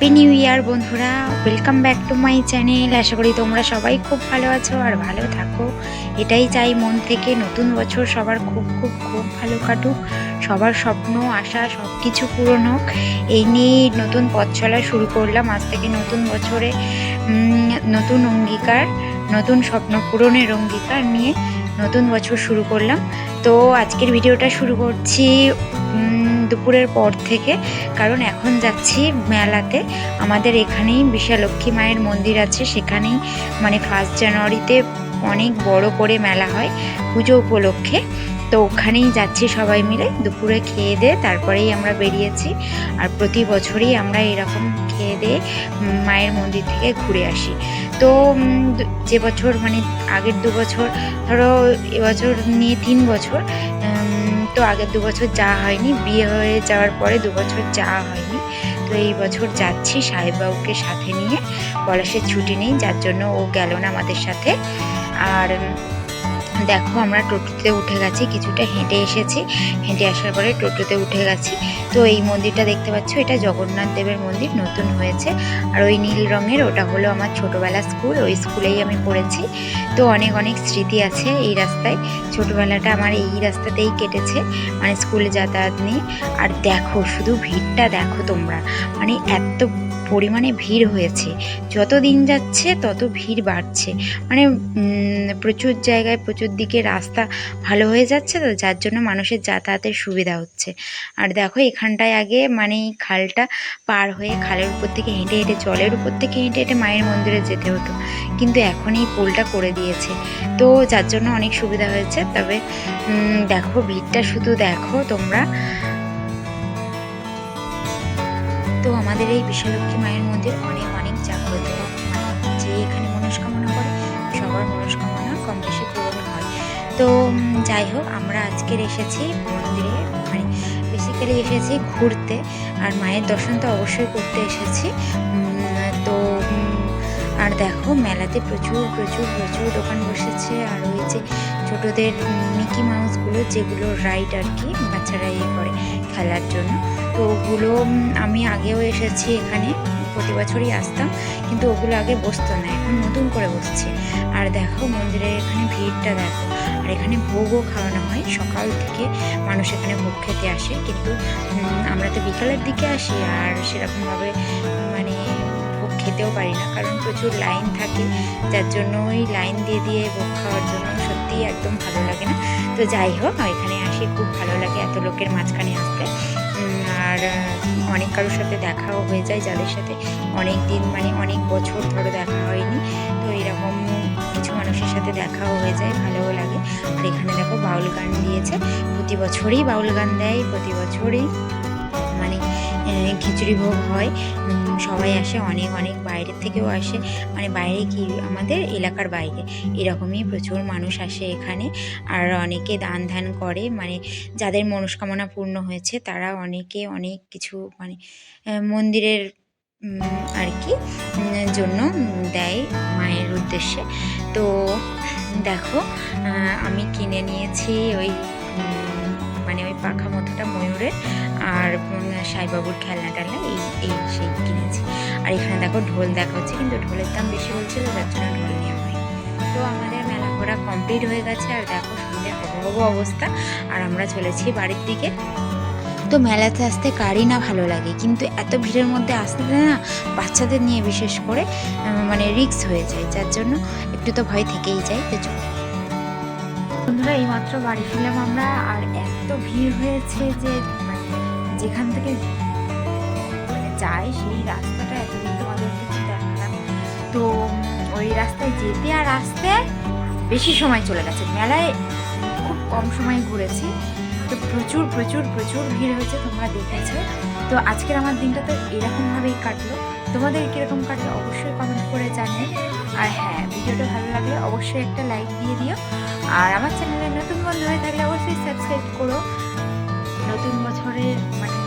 Happy new year বন্ধুরা। Welcome back to my channel আশা করি তোমরা সবাই খুব ভালো আছো আর ভালো থাকো। এটাই চাই মন থেকে, নতুন বছর সবার খুব খুব খুব ভালো কাটুক। সবার স্বপ্ন, আশা সব কিছু পূরণ হোক। এই নিয়েই নতুন পথ চলা শুরু করলাম। আজ থেকে নতুন বছরে নতুন অঙ্গীকার, নতুন স্বপ্ন পূরণের অঙ্গীকার নিয়ে নতুন বছর শুরু করলাম। তো আজকের ভিডিওটা শুরু করছি দুপুরের পর থেকে, কারণ এখন যাচ্ছি মেলাতে। আমাদের এখানেই বিশালক্ষ্মী মায়ের মন্দির আছে, সেখানেই মানে ফার্স্ট জানুয়ারিতে অনেক বড় করে মেলা হয় পুজো উপলক্ষে। তো ওখানেই যাচ্ছি সবাই মিলে, দুপুরে খেয়ে দিয়ে তারপরেই আমরা বেরিয়েছি। আর প্রতি বছরই আমরা এরকম খেয়ে দিয়ে মায়ের মন্দির থেকে ঘুরে আসি। তো যে বছর মানে আগের দু বছর, ধরো এবছর নিয়ে তিন বছর তো আগের দু বছর যাওয়া হয়নি, বিয়ে হয়ে যাওয়ার পরে দু বছর যাওয়া হয়নি। তো এই বছর যাচ্ছি সাহেববাবুকে সাথে নিয়ে, পলাশের ছুটি নেই, যার জন্য ও গেল না আমাদের সাথে। আর দেখো আমরা টোটোতে উঠে গেছি, কিছুটা হেঁটে এসেছি। হেঁটে আসার পরে টোটোতে উঠে গেছি। তো এই মন্দিরটা দেখতে পাচ্ছ, এটা জগন্নাথ দেবের মন্দির, নতুন হয়েছে। আর ওই নীল রঙের, ওটা হলো আমার ছোটোবেলা স্কুল, ওই স্কুলেই আমি পড়েছি। তো অনেক অনেক স্মৃতি আছে এই রাস্তায়। ছোটোবেলাটা আমার এই রাস্তাতেই কেটেছে মানে স্কুলে যাতায়াত নিয়ে আর দেখো, শুধু ভিড়টা দেখো তোমরা। মানে এত পরিমাণে ভিড় হয়েছে। যত দিন যাচ্ছে, তত ভিড় বাড়ছে। মানে প্রচুর জায়গায় প্রচুর দিকে রাস্তা ভালো হয়ে যাচ্ছে তো, যার জন্য মানুষের যাতায়াতের সুবিধা হচ্ছে। আর দেখো, এখানটায় আগে মানে খালটা পার হয়ে খালের উপর থেকে হেঁটে হেঁটে, জলের উপর থেকে হেঁটে হেঁটে মায়ের মন্দিরে যেতে হতো। কিন্তু এখন এই পোলটা করে দিয়েছে। তো যার জন্য অনেক সুবিধা হয়েছে। তবে দেখো, ভিড়টা শুধু দেখো তোমরা। তো আমাদের এই বিশ্বলক্ষ্মী মায়ের মন্দির অনেক অনেক জাগ্রত মানে যে এখানে মনস্কামনা করে, সবার মনস্কামনা কম বেশি পূরণ হয়। তো যাই হোক, আমরা আজকের এসেছি মন্দিরে মানে বেসিক্যালি এসেছি ঘুরতে, আর মায়ের দর্শন তো অবশ্যই করতে এসেছি। তো আর দেখো, মেলাতে প্রচুর প্রচুর প্রচুর দোকান বসেছে, আর ওই যে ছোটোদের মিকি মাউসগুলো যেগুলো রাইড আর কি, বাচ্চারা ইয়ে করে। খেলার জন্য। তো ওগুলো আমি আগেও এসেছি এখানে, প্রতি বছরই আসতাম, কিন্তু ওগুলো আগে বসতো না, এখন নতুন করে বসছে। আর দেখো মন্দিরের এখানে ভিড়টা দেখো, আর এখানে ভোগও খাওয়ানো হয়, সকাল থেকে মানুষ এখানে ভোগ খেতে আসে, কিন্তু আমরা তো বিকালের দিকে আসি, আর সেরকমভাবে মানে ভোগ খেতেও পারি না, কারণ প্রচুর লাইন থাকে, যার জন্য ওই লাইন দিয়ে দিয়ে ভোগ খাওয়ার জন্য সত্যিই একদম ভালো লাগে না। তো যাই হোক, এখানে আসি, খুব ভালো লাগে এত লোকের মাঝখানে আসতে। আর অনেক কারোর সাথে দেখাও হয়ে যায়, যাদের সাথে অনেক দিন মানে অনেক বছর ধরে দেখা হয়নি। তো এরকম কিছু মানুষের সাথে দেখাও হয়ে যায়, ভালোও লাগে। আর এখানে দেখো বাউল গান দিয়েছে। প্রতি বছরই বাউল গান দেয়, প্রতি বছরই মানে খিচুড়ি ভোগ হয়। সবাই আসে, অনেক অনেক বাইরের থেকেও আসে। মানে বাইরে কি আমাদের এলাকার বাইরে। এরকমই প্রচুর মানুষ আসে এখানে। আর অনেকে দান ধ্যান করে। মানে যাদের মনস্কামনা পূর্ণ হয়েছে, তারা অনেকে অনেক কিছু মানে মন্দিরের আর কি জন্য দেয় মায়ের উদ্দেশ্যে। তো দেখো আমি কিনে নিয়েছি ওই মানে ওই পাখা মতোটা ময়ূরের আর সাইবাবুর খেলনা টেলনা, এই এই সেই কিনেছি। আর এখানে দেখো ঢোল দেখা হচ্ছে কিন্তু ঢোলের দাম বেশি বলছিল, যার জন্য ঢোল নেওয়া হয় তো আমাদের মেলা ঘোরা কমপ্লিট হয়ে গেছে, আর দেখো সন্ধ্যে হব অবস্থা। আর আমরা চলেছি বাড়ির দিকে। তো মেলাতে আসতে কারই না ভালো লাগে, কিন্তু এত ভিড়ের মধ্যে আসতে না, বাচ্চাদের নিয়ে বিশেষ করে মানে রিক্স হয়ে যায়, যার জন্য একটু তো ভয় থেকেই যায়। তো। বন্ধুরা, এইমাত্র বাড়ি ফিরলাম আমরা, আর এত ভিড় হয়েছে যে মানে যেখান থেকে মানে যায় সেই রাস্তাটা এতদিন তোমাদেরকে তো দেখালাম তো ওই রাস্তায় যেতে আর আসতে বেশি সময় চলে গেছে। মেলায় খুব কম সময় ঘুরেছি। তো প্রচুর প্রচুর প্রচুর ভিড় হয়েছে, তোমরা দেখেছ। তো আজকের আমার দিনটা তো এরকমভাবেই কাটলো। তোমাদের কীরকম কাটলো অবশ্যই কমেন্ট করে জানিও। আর হ্যাঁ ভিডিওটা ভালো লাগলে অবশ্যই একটা লাইক দিয়ে দিও। আর আমার চ্যানেলে নতুন বন্ধু হয়ে থাকলে অবশ্যই সাবস্ক্রাইব করো। নতুন বছরের মানে